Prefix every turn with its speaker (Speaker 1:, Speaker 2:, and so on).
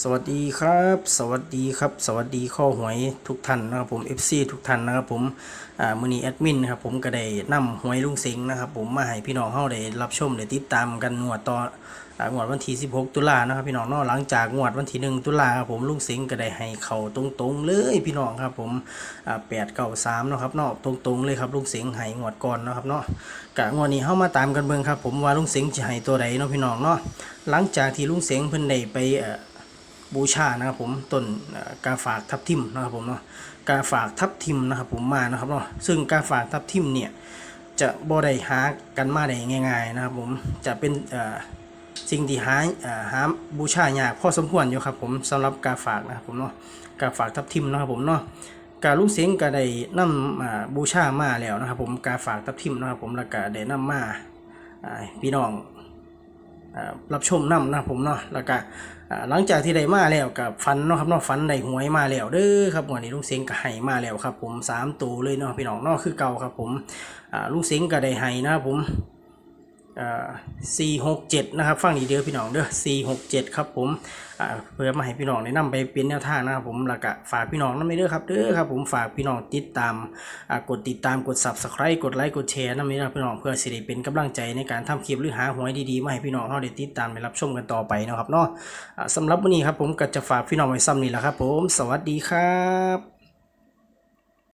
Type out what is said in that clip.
Speaker 1: สวัสดีครับ สวัสดีครับ สวัสดีข้อหวยทุกท่านนะครับผม FC ทุกท่านนะครับผมอ่ามือนี้แอดมินครับผมก็ได้นำหวยลุงเสงนะครับผมมาให้พี่น้องเฮาได้รับชมได้ติดตามกันงวดต่องวดวันที่ 16 ตุลานะครับพี่น้องเนาะหลังจากงวดวันที่ 1 ตุลาครับผมลุงเสงก็ได้ให้เข้าตรงๆเลยพี่น้องครับผมอ่า893เนาะครับเนาะตรงๆเลยครับลุงเสงให้งวดก่อนนะครับเนาะกะงวดนี้เฮามาตามกันเบิ่งครับผมว่าลุงเสงจะให้ตัวใดเนาะพี่น้องเนาะหลังจากที่ลุงเสงเพิ่นได้ไปเอ่อ บูชานะครับผมต้นกาฝากทับทิมนะครับผมเนาะกาฝากทับทิมนะครับผมมานะครับเนาะซึ่งกาฝากทับทิมเนี่ยจะบ่ได้หากันมาได้ง่ายๆนะครับผมจะเป็นสิ่งที่หาหาบูชายากพอสมควรอยู่ครับผมสำหรับกาฝากนะครับผมเนาะกาฝากทับทิมนะครับผมเนาะกาลูกเสียงก็ได้นำอ่าบูชามาแล้วนะครับผมกาฝากทับทิมนะครับผมแล้วก็ได้นำมาอ่าพี่น้อง รับชมนำนะผมเนาะแล้วก็อ่าหลังจากที่ได้มาแล้วกับฟันเนาะครับเนาะฟันได้หวยมาแล้วเด้อครับวันนี้ลุงเสียงก็ให้มาแล้วครับ ผมสามตัวเลยเนาะพี่น้องเนาะคือเก่าครับ ผมลุงเสียงก็ได้ให้นะครับผม สี่หกเจ็ดนะครับฟังดีเด้อพี่น้องเด้อสี่หกเจ็ดครับผมเพื่อมาให้พี่น้องได้นำไปเป็นแนวทางนะครับผมแล้วก็ฝากพี่น้องนั่นไม่เด้อครับเด้อครับผมฝากพี่น้องติดตามกดติดตามกด subscribe กดไลค์กดแชร์นั่นไม่เด้อพี่น้องเพื่อสิได้เป็นกำลังใจในการทำคลิปหรือหาหวยดีๆมาให้พี่น้องเขาได้ติดตามไปรับชมกันต่อไปนะครับเนาะสำหรับวันนี้ครับผมก็จะฝากพี่น้องไว้ซ้ำนี่แหละครับผม สวัสดีครับ